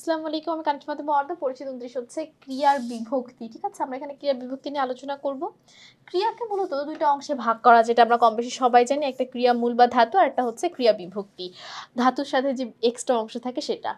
আসসালামু আলাইকুম, আমি কানিজ মাধ্যমে অর্ধ পরিচিত উনত্রিশ হচ্ছে ক্রিয়ার বিভক্তি। ঠিক আছে, আমরা এখানে ক্রিয়ার বিভক্তি নিয়ে আলোচনা করব। ক্রিয়াকে মূলত দুইটা অংশে ভাগ করা, যেটা আমরা কম বেশি সবাই জানি, একটা ক্রিয়া মূল বা ধাতু, আর একটা হচ্ছে ক্রিয়া বিভক্তি। ধাতুর সাথে যে এক্সট্রা অংশ থাকে সেটা।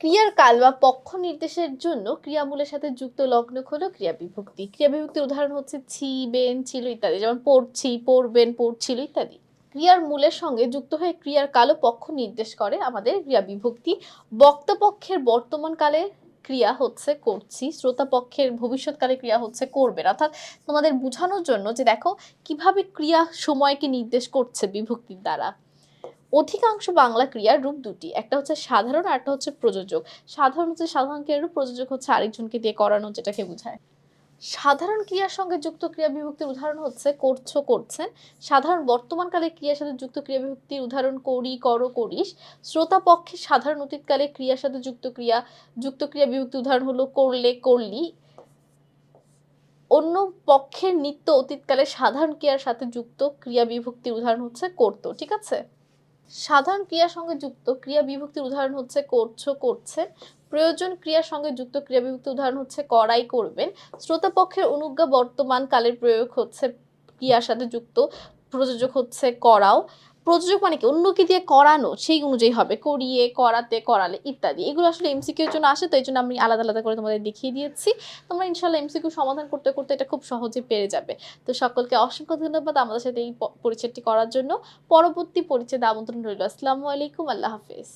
ক্রিয়ার কাল বা পক্ষ নির্দেশের জন্য ক্রিয়ামূলের সাথে যুক্ত লগ্ন হলো ক্রিয়া বিভক্তি। ক্রিয়া বিভক্তির উদাহরণ হচ্ছে ছি, বেন, ছিল ইত্যাদি, যেমন পড়ছি, পড়বেন, পড়ছিল ইত্যাদি। ক্রিয়ার মূলের সঙ্গে যুক্ত হয়ে ক্রিয়ার কালো পক্ষ নির্দেশ করে আমাদের ক্রিয়া বিভক্তি। বক্তপক্ষের বর্তমান কালে ক্রিয়া হচ্ছে করছি শ্রোতা পক্ষের ভবিষ্যৎকালে ক্রিয়া হচ্ছে করবেন অর্থাৎ তোমাদের বোঝানোর জন্য যে দেখো, কীভাবে ক্রিয়া সময়কে নির্দেশ করছে বিভক্তির দ্বারা। অধিকাংশ বাংলা ক্রিয়ার রূপ দুটি, একটা হচ্ছে সাধারণ আর একটা হচ্ছে প্রযোজক। সাধারণ হচ্ছে সাধারণ ক্রিয়ার রূপ, প্রযোজক হচ্ছে আরেকজনকে দিয়ে করানো, যেটাকে বোঝায়। সাধারণ ক্রিয়ার সঙ্গে যুক্ত ক্রিয়া বিভক্তির উদাহরণ হচ্ছে করছ, করছেন। সাধারণ বর্তমানকালে ক্রিয়ার সাথে যুক্ত ক্রিয়া বিভক্তির উদাহরণ করি, করো, করিস। শ্রোতা পক্ষে সাধারণ অতীতকালে ক্রিয়ার সাথে যুক্ত ক্রিয়া যুক্ত ক্রিয়া বিভক্তি উদাহরণ হলো করলে, করলি। অন্য পক্ষের নিত্য অতীতকালে সাধারণ ক্রিয়ার সাথে যুক্ত ক্রিয়া বিভক্তির উদাহরণ হচ্ছে করতো, ঠিক আছে? সাধারণ ক্রিয়ার সঙ্গে যুক্ত ক্রিয়া বিভক্তির উদাহরণ হচ্ছে করছ, করছে। প্রয়োজন ক্রিয়ার সঙ্গে যুক্ত ক্রিয়া বিভক্তি উদাহরণ হচ্ছে করাই করবেন। শ্রোতাপক্ষের অনুজ্ঞা বর্তমান কালের প্রয়োগ হচ্ছে ক্রিয়ার সাথে যুক্ত। প্রযোজক হচ্ছে করাও। প্রযোজক মানে কি? অন্যকে দিয়ে করানো, সেই অনুযায়ী হবে। করিয়ে, করাতে, করালে ইত্যাদি। এগুলো আসলে এমসিকিউর জন্য আসে, তো এই জন্য আমি আলাদা আলাদা করে তোমাদের দেখিয়ে দিয়েছি। তোমরা ইনশাল্লাহ এমসিকিউ সমাধান করতে করতে এটা খুব সহজে পেরে যাবে। তো সকলকে অসংখ্য ধন্যবাদ আমাদের সাথে এই পরিচয়টি করার জন্য। পরবর্তী পরিচয় আমন্ত্রণ রইল। আসসালামু আলাইকুম। আল্লাহ হাফেজ।